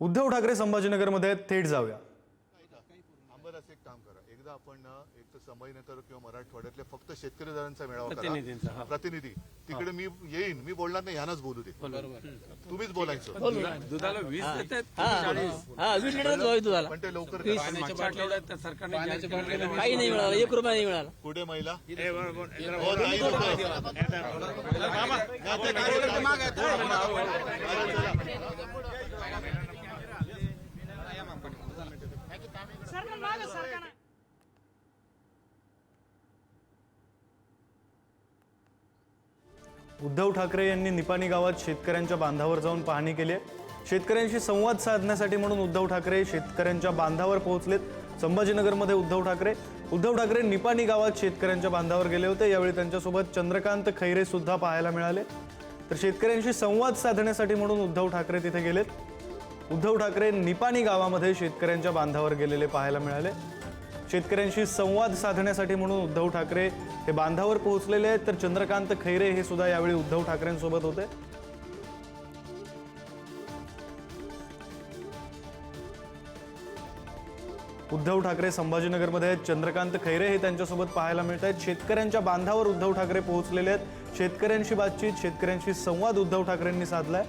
उद्धव ठाकरे संभाजीनगरमध्ये आहेत, थेट जाऊया एक काम करा एकदा आपण ना एक तर संभाजीनगर किंवा मराठवाड्यातल्या फक्त शेतकरी दारांचा मेळावा प्रतिनिधींचा, करा हा. प्रतिनिधी तिकडे मी येईन मी बोलणार नाही ह्यानाच बोलू दे तुम्हीच बोलायचं हा पण ते लवकर काही नाही मिळालं एक रुपया नाही मिळाला कुठे महिला हो, उद्धव ठाकरे यांनी निपाणी गावात शेतकऱ्यांच्या बांधावर जाऊन पाहणी केली आहे. शेतकऱ्यांशी संवाद साधण्यासाठी म्हणून उद्धव ठाकरे शेतकऱ्यांच्या बांधावर पोहोचलेत. संभाजीनगरमध्ये उद्धव ठाकरे. उद्धव ठाकरे निपाणी गावात शेतकऱ्यांच्या बांधावर गेले होते. यावेळी त्यांच्यासोबत चंद्रकांत खैरे सुद्धा पाहायला मिळाले. तर शेतकऱ्यांशी संवाद साधण्यासाठी म्हणून उद्धव ठाकरे तिथे गेलेत. उद्धव ठाकरे निपाणी गावामध्ये शेतकऱ्यांच्या बांधावर गेलेले पाहायला मिळाले. शेतकऱ्यांशी संवाद साधण्यासाठी म्हणून उद्धव ठाकरे हे बांधावर पोहोचलेले आहेत. तर चंद्रकांत खैरे हे सुद्धा यावेळी उद्धव ठाकरेंसोबत होते. उद्धव ठाकरे संभाजीनगरमध्ये आहेत. चंद्रकांत खैरे हे त्यांच्यासोबत पाहायला मिळत आहेत. शेतकऱ्यांच्या बांधावर उद्धव ठाकरे पोहोचलेले आहेत. शेतकऱ्यांशी बातचीत शेतकऱ्यांशी संवाद उद्धव ठाकरेंनी साधलाय.